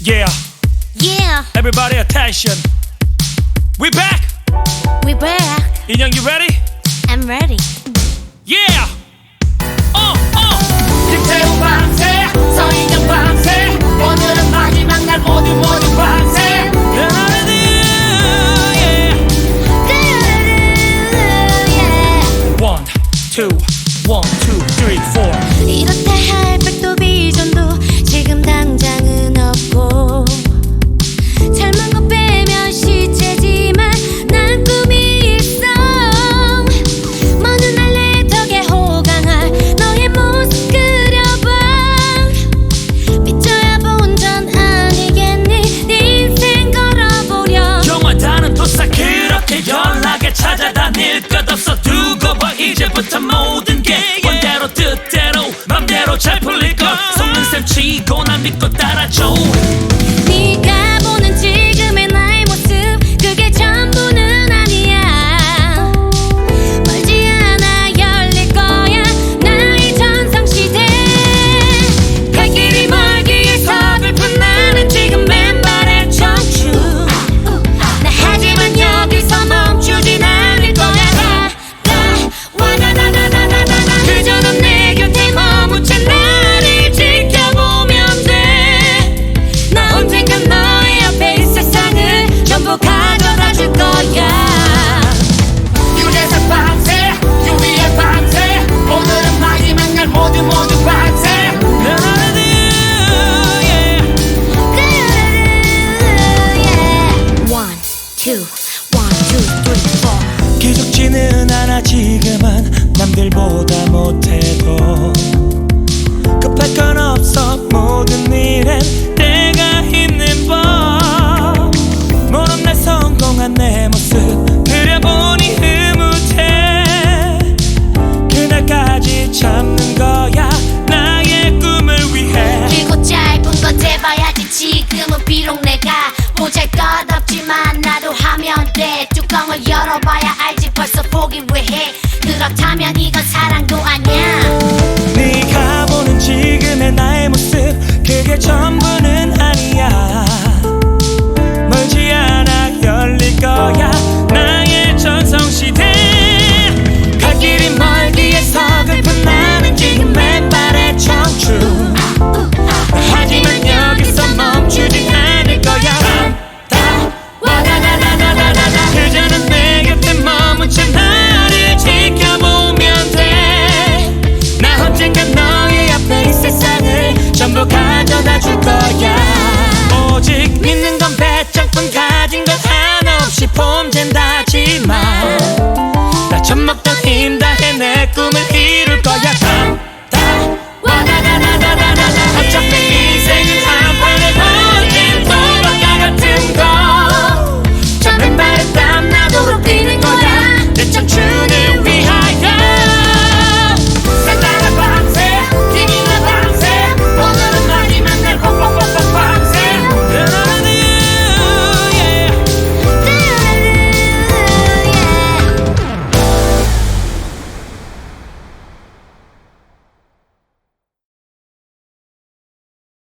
Yeah. Yeah. Everybody attention. We back. We back. Inyoung, you ready? I'm ready. Yeah. 제대로 잘 풀릴 것. 속는 셈 치고 난 믿고 따라줘. 괜찮아 지금은 남들보다 못해도 급할 건 없어. 모든